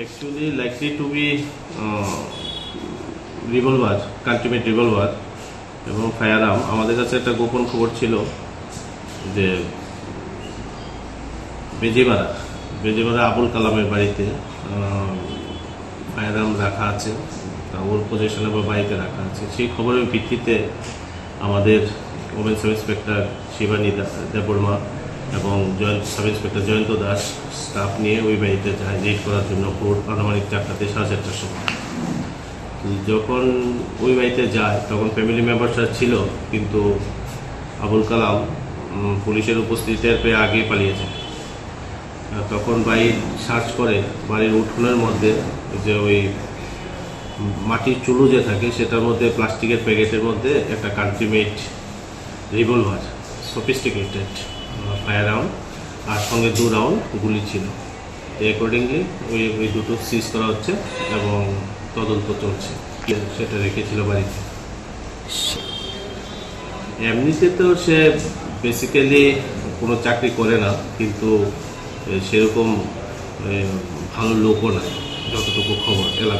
actually likely to be uh, revolver, countrymade revolver এবং firearm আমাদের কাছে একটা গোপন খবর ছিল যে বেজিমারা বেজিমারা আবুল কালামের বাড়িতে ফায়ার আর্ম রাখা আছে ওর পজিশনে বা বাড়িতে রাখা আছে। সেই খবরের ভিত্তিতে আমাদের women sub inspector Shibani Debbarma এবং joint sub inspector Jayanta Das staff নিয়ে ওই বাড়িতে যায় রেড করার জন্য ভোর আনুমানিক চারটাতে সাড়ে চারটার সময়। যখন ওই বাড়িতে যায়, তখন ফ্যামিলি মেম্বারসরা ছিল, কিন্তু আবুল কালাম পুলিশের উপস্থিতি টের পেয়ে আগেই পালিয়ে যায় তখন বাড়ি সার্চ করে, বাড়ির উঠোনের মধ্যে যে ওই মাটির চুলো যে থাকে, সেটার মধ্যে প্লাস্টিকের প্যাকেটের মধ্যে একটা countrymade revolver sophisticated fire round আর সঙ্গে দু রাউন্ড গুলি ছিল। অ্যাকর্ডিংলি ওই ওই দুটো সিজ করা হচ্ছে এবং তদন্ত চলছে। সেটা রেখেছিল বাড়িতে। এমনিতে তো সে বেসিক্যালি কোনো চাকরি করে না, কিন্তু সেরকম ভালো লোকও না যতটুকু খবর এলাকা